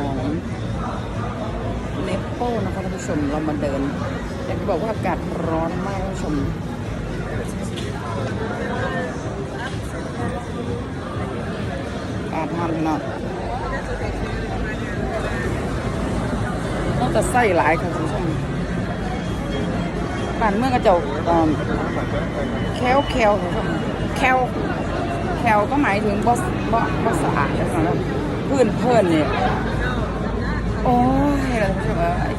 ของเนปโป้นะครับท่านผู้ชมเรามาเดินอยากที่บอกว่าอากาศร้อนมากท่านผู้ชมอาบมันนะต้องจะไส้หลายค่ะคุณผู้ชมบ้านเมื่อกระจกแคลแคลคุณผู้ชแคลแคลก็หมายถึงบอสบอสสะอาดนะครัพื้นเพื่อนเนี่ย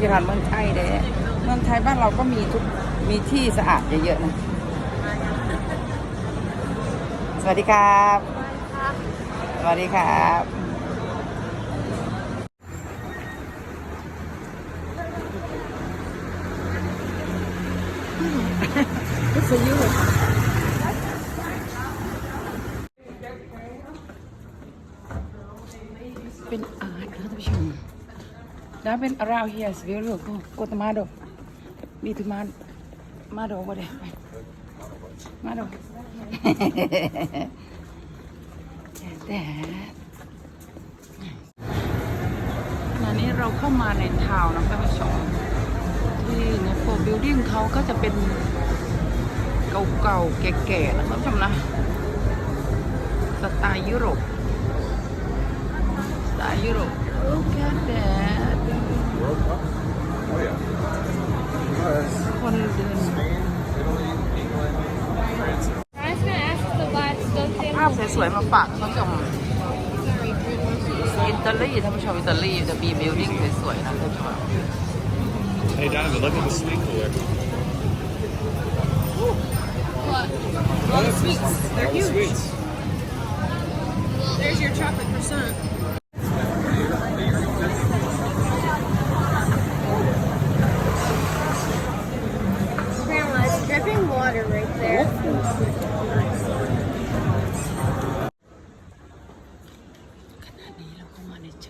ที่ทานเมืองไทยเด้เมืองไทยบ้านเราก็มีทุกมีที่สะอาดเยอะๆนะสวัสดีครับ สวัสดีครับ It's a you. เป็นอาร์ตนะท่านผู้ชม แล้วเป็น around here is beautiful go to Mado be to Mado Mado over there Mado แต่ขณะนี้เราเข้ามาในทาวน์นะท่านผู้ชมที่ในโฟบิลดิ้งเขาก็จะเป็นเก่าๆ แก่ๆนะท่านผู้ชมนะสไตล์ยุโรปสไตล์ยุโรป Look at that าพสวยๆมาฝากท่านผู้ชมอิตาลีท่านผู้ชมอิตาลีจะมีบิลดิ้งสวยๆนะท่านผู้ชม Hey Donovan, look at the sweet cooler. What? All the sweets. They're All the huge. sweets. There's your chocolate croissant.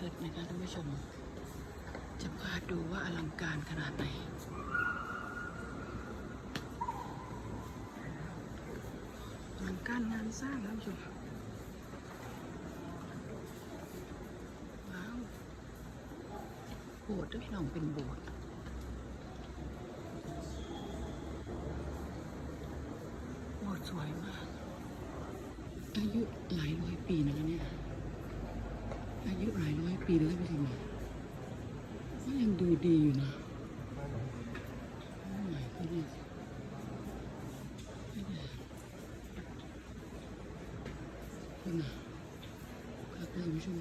ชิดนะคะท่านผู้ชม จะพาดูว่าอลังการขนาดไหนอลังการงานสร้างท่านผู้ชมว้าวโบสถ์ด้วยพี่น้องเป็นโบสถ์โบสถ์สวยมาก อายุหลายร้อยปีนะคะเนี่ย อายุหลายร้อยปีแล้วท่านผู้ชมก็ยังดูดีอยู่นะโอ้ my goodness นี่นะครับท่านผู้ชม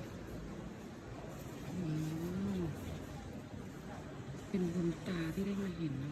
เป็นบุญตาที่ได้มาเห็นนะ